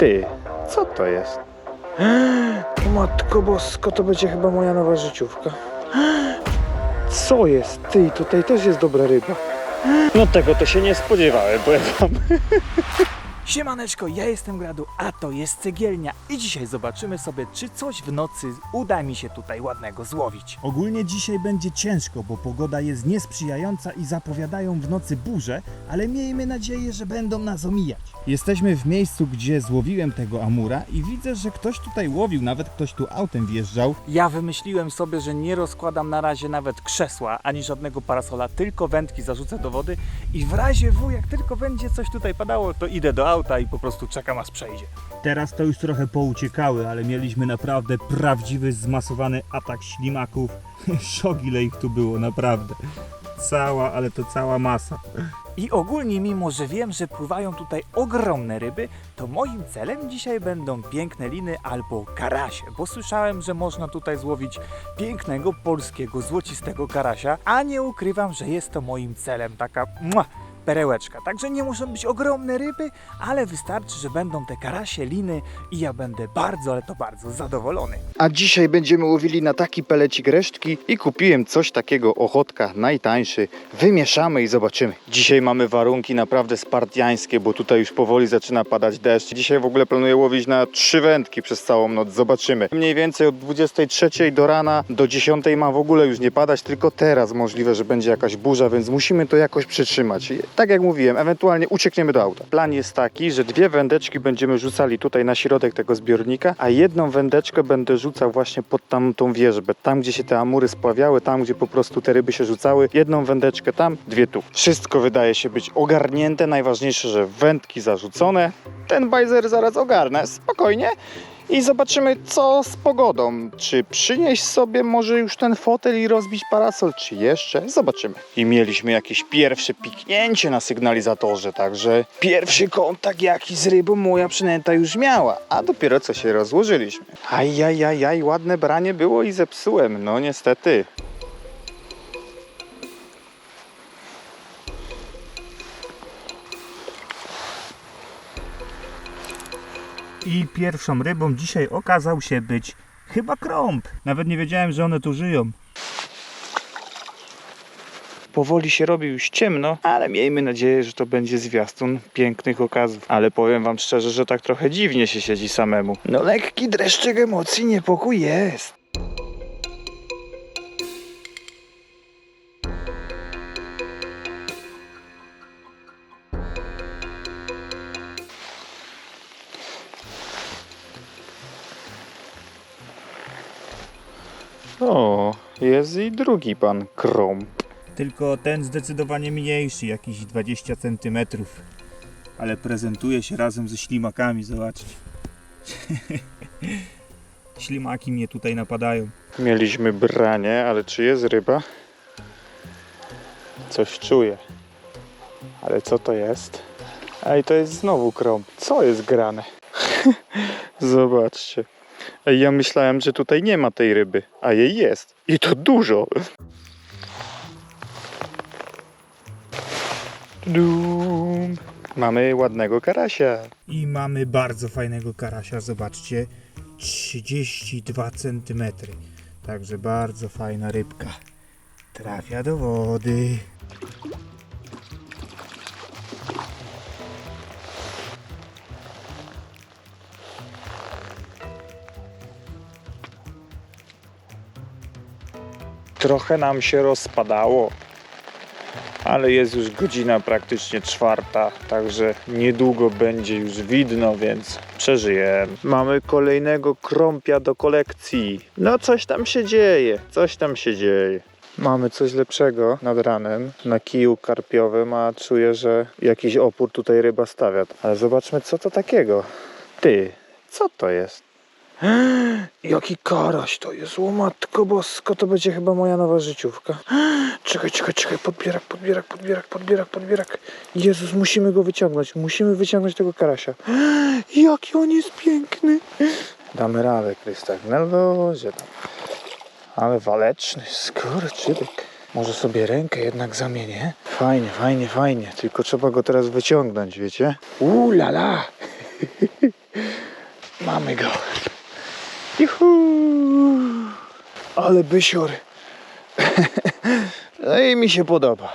Ty, co to jest? Matko bosko, to będzie chyba moja nowa życiówka. Co jest? Ty, tutaj też jest dobra ryba. No tego to się nie spodziewałem, powiem wam. Siemaneczko, ja jestem Gradu, a to jest Cegielnia i dzisiaj zobaczymy sobie, czy coś w nocy uda mi się tutaj ładnego złowić. Ogólnie dzisiaj będzie ciężko, bo pogoda jest niesprzyjająca i zapowiadają w nocy burze, ale miejmy nadzieję, że będą nas omijać. Jesteśmy w miejscu, gdzie złowiłem tego amura i widzę, że ktoś tutaj łowił, nawet ktoś tu autem wjeżdżał. Ja wymyśliłem sobie, że nie rozkładam na razie nawet krzesła, ani żadnego parasola, tylko wędki zarzucę do wody i w razie W, jak tylko będzie coś tutaj padało, to idę do auta i po prostu czekam aż przejdzie. Teraz to już trochę pouciekały, ale mieliśmy naprawdę prawdziwy, zmasowany atak ślimaków. Szok ile ich tu było, naprawdę. Cała, ale to cała masa. I ogólnie, mimo że wiem, że pływają tutaj ogromne ryby, to moim celem dzisiaj będą piękne liny albo karasie, bo słyszałem, że można tutaj złowić pięknego polskiego złocistego karasia, a nie ukrywam, że jest to moim celem taka mua, perełeczka. Także nie muszą być ogromne ryby, ale wystarczy, że będą te karasie, liny i ja będę bardzo, ale to bardzo zadowolony. A dzisiaj będziemy łowili na taki pelecik resztki i kupiłem coś takiego ochotka, najtańszy. Wymieszamy i zobaczymy. Dzisiaj mamy warunki naprawdę spartiańskie, bo tutaj już powoli zaczyna padać deszcz. Dzisiaj w ogóle planuję łowić na trzy wędki przez całą noc, zobaczymy. Mniej więcej od 23 do rana do 10 ma w ogóle już nie padać, tylko teraz możliwe, że będzie jakaś burza, więc musimy to jakoś przytrzymać. Tak jak mówiłem, ewentualnie uciekniemy do auta. Plan jest taki, że dwie wędeczki będziemy rzucali tutaj na środek tego zbiornika, a jedną wędeczkę będę rzucał właśnie pod tamtą wierzbę, tam gdzie się te amury spławiały, tam gdzie po prostu te ryby się rzucały. Jedną wędeczkę tam, dwie tu. Wszystko wydaje się być ogarnięte. Najważniejsze, że wędki zarzucone. Ten bajzer zaraz ogarnę, spokojnie. I zobaczymy, co z pogodą. Czy przynieść sobie może już ten fotel i rozbić parasol, czy jeszcze? Zobaczymy. I mieliśmy jakieś pierwsze piknięcie na sygnalizatorze, także pierwszy kontakt jaki z rybą moja przynęta już miała, a dopiero co się rozłożyliśmy. Ajajajaj, ładne branie było i zepsułem, no niestety. I pierwszą rybą dzisiaj okazał się być chyba krąb. Nawet nie wiedziałem, że one tu żyją. Powoli się robi już ciemno, ale miejmy nadzieję, że to będzie zwiastun pięknych okazów. Ale powiem wam szczerze, że tak trochę dziwnie się siedzi samemu. No lekki dreszczyk emocji, niepokój jest. O, jest i drugi pan Krąb. Tylko ten zdecydowanie mniejszy, jakieś 20 cm. Ale prezentuje się razem ze ślimakami, zobaczcie. Ślimaki mnie tutaj napadają. Mieliśmy branie, ale czy jest ryba? Coś czuję. Ale co to jest? Ej, to jest znowu krąb. Co jest grane? Zobaczcie. Ja myślałem, że tutaj nie ma tej ryby, a jej jest. I to dużo. Dum. Mamy ładnego karasia. I mamy bardzo fajnego karasia, zobaczcie. 32 cm. Także bardzo fajna rybka. Trafia do wody. Trochę nam się rozpadało, ale jest już godzina praktycznie czwarta, także niedługo będzie już widno, więc przeżyjemy. Mamy kolejnego krąpia do kolekcji. No coś tam się dzieje, coś tam się dzieje. Mamy coś lepszego nad ranem na kiju karpiowym, a czuję, że jakiś opór tutaj ryba stawia. Ale zobaczmy co to takiego. Ty, co to jest? Jaki karaś to jest, o matko bosko, to będzie chyba moja nowa życiówka. Czekaj, czekaj, czekaj, podbierak, podbierak, podbierak, podbierak, podbierak. Jezus, musimy go wyciągnąć, musimy wyciągnąć tego karasia. Jaki on jest piękny. Damy radę, Krystak, na lozie tam. Ale waleczny, skurczybyk. Może sobie rękę jednak zamienię? Fajnie, fajnie, fajnie, tylko trzeba go teraz wyciągnąć, wiecie? Uuu la la. Mamy go. Juhu. Ale bysior. No i mi się podoba.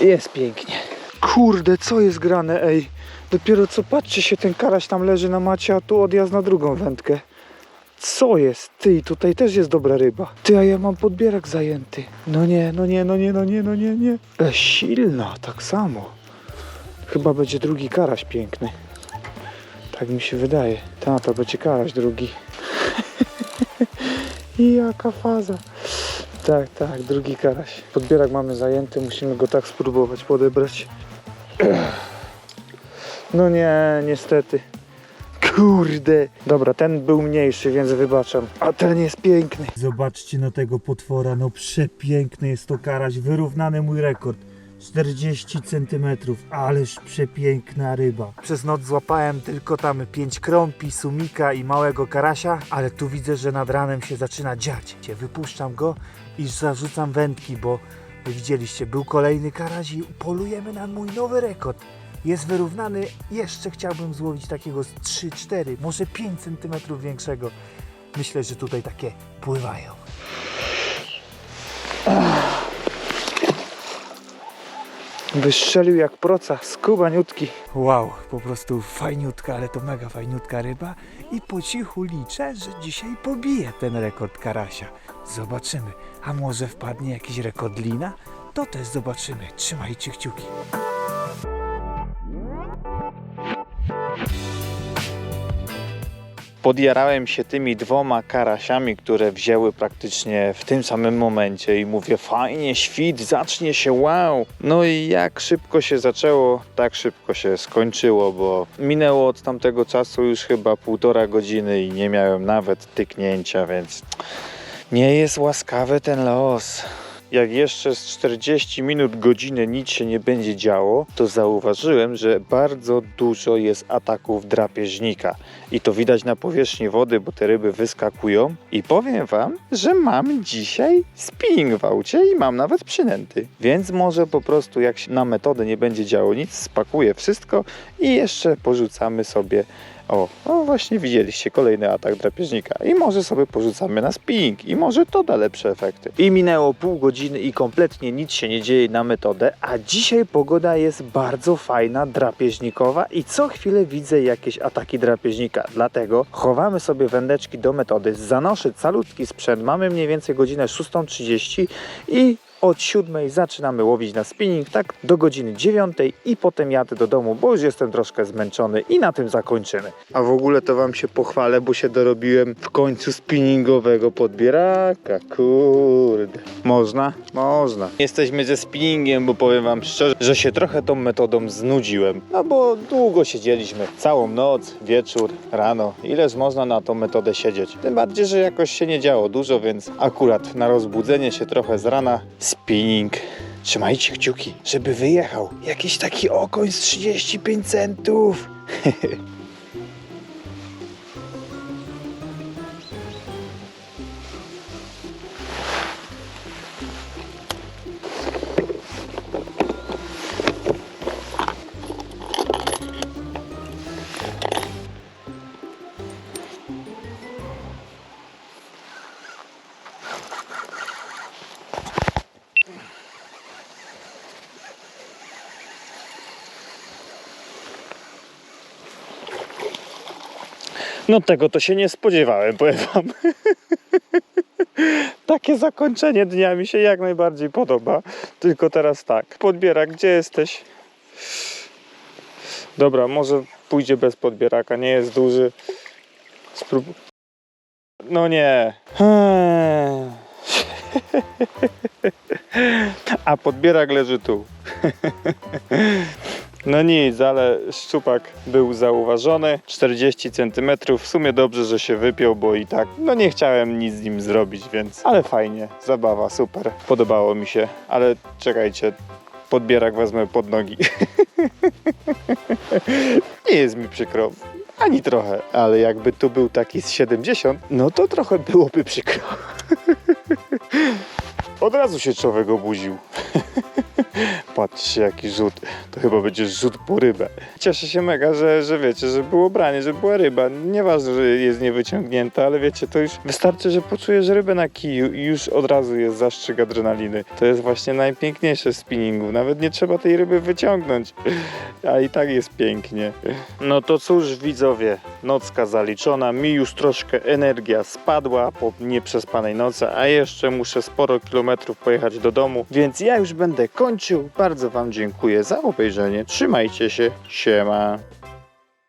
Jest pięknie. Kurde, co jest grane, ej. Dopiero co patrzcie się, ten karaś tam leży na macie, a tu odjazd na drugą wędkę. Co jest? Ty, tutaj też jest dobra ryba. Ty, a ja mam podbierak zajęty. No nie, no nie, no nie, no nie, no nie, nie. E, silna, tak samo. Chyba będzie drugi karaś piękny. Tak mi się wydaje. Ta, to będzie karaś drugi. Jaka faza. Tak, tak, drugi karaś. Podbierak mamy zajęty, musimy go tak spróbować podebrać. No nie, niestety. Kurde. Dobra, ten był mniejszy, więc wybaczam. A ten jest piękny. Zobaczcie na tego potwora, no przepiękny jest to karaś, wyrównany mój rekord. 40 cm, ależ przepiękna ryba. Przez noc złapałem tylko tam pięć krąpi, sumika i małego karasia, ale tu widzę, że nad ranem się zaczyna dziać. Wypuszczam go i zarzucam wędki, bo widzieliście, był kolejny karaś i polujemy na mój nowy rekord. Jest wyrównany, jeszcze chciałbym złowić takiego z 3-4, może 5 cm większego. Myślę, że tutaj takie pływają. Wystrzelił jak proca, skubaniutki. Wow, po prostu fajniutka, ale to mega fajniutka ryba i po cichu liczę, że dzisiaj pobije ten rekord karasia. Zobaczymy, a może wpadnie jakiś rekord lina? To też zobaczymy. Trzymajcie kciuki. Podjarałem się tymi dwoma karasiami, które wzięły praktycznie w tym samym momencie i mówię fajnie, świt, zacznie się, wow. No i jak szybko się zaczęło, tak szybko się skończyło, bo minęło od tamtego czasu już chyba półtora godziny i nie miałem nawet tyknięcia, więc nie jest łaskawy ten los. Jak jeszcze z 40 minut, godziny nic się nie będzie działo, to zauważyłem, że bardzo dużo jest ataków drapieżnika. I to widać na powierzchni wody, bo te ryby wyskakują. I powiem Wam, że mam dzisiaj spinning w aucie i mam nawet przynęty. Więc może po prostu jak się na metodę nie będzie działo nic, spakuję wszystko i jeszcze porzucamy sobie o, no właśnie widzieliście kolejny atak drapieżnika. I może sobie porzucamy na spinning. I może to da lepsze efekty. I minęło pół godziny i kompletnie nic się nie dzieje na metodę, a dzisiaj pogoda jest bardzo fajna, drapieżnikowa. I co chwilę widzę jakieś ataki drapieżnika. Dlatego chowamy sobie wędeczki do metody, zanoszę calutki sprzęt, mamy mniej więcej godzinę 6.30 i od 7 zaczynamy łowić na spinning, tak do godziny 9 i potem jadę do domu, bo już jestem troszkę zmęczony i na tym zakończymy. A w ogóle to Wam się pochwalę, bo się dorobiłem w końcu spinningowego podbieraka, kurde. Można? Można. Jesteśmy ze spinningiem, bo powiem Wam szczerze, że się trochę tą metodą znudziłem. No bo długo siedzieliśmy, całą noc, wieczór, rano. Ileż można na tą metodę siedzieć? Tym bardziej, że jakoś się nie działo dużo, więc akurat na rozbudzenie się trochę z rana spinning. Trzymajcie kciuki, żeby wyjechał jakiś taki okoń z 35 centów. No tego to się nie spodziewałem, powiem wam. Takie zakończenie dnia mi się jak najbardziej podoba. Tylko teraz tak. Podbierak, gdzie jesteś? Dobra, może pójdzie bez podbieraka, nie jest duży. Sprób... No nie. A podbierak leży tu. No nic, ale szczupak był zauważony. 40 cm. W sumie dobrze, że się wypiął, bo i tak no nie chciałem nic z nim zrobić, więc ale fajnie, zabawa, super. Podobało mi się, ale czekajcie, podbierak wezmę pod nogi. nie jest mi przykro. Ani trochę, ale jakby tu był taki z 70, no to trochę byłoby przykro. Od razu się człowiek obudził. Patrzcie jaki rzut. To chyba będzie rzut po rybę. Cieszę się mega, że, że wiecie, że było branie, że była ryba. Nieważne, że jest niewyciągnięta, ale wiecie, to już wystarczy, że poczujesz rybę na kiju i już od razu jest zastrzyk adrenaliny. To jest właśnie najpiękniejsze spinningu. Nawet nie trzeba tej ryby wyciągnąć, a i tak jest pięknie. No to cóż widzowie, nocka zaliczona. Mi już troszkę energia spadła po nieprzespanej nocy, a jeszcze muszę sporo kilometrów pojechać do domu, więc ja już będę kończył. Bardzo Wam dziękuję za obejrzenie. Trzymajcie się. Siema.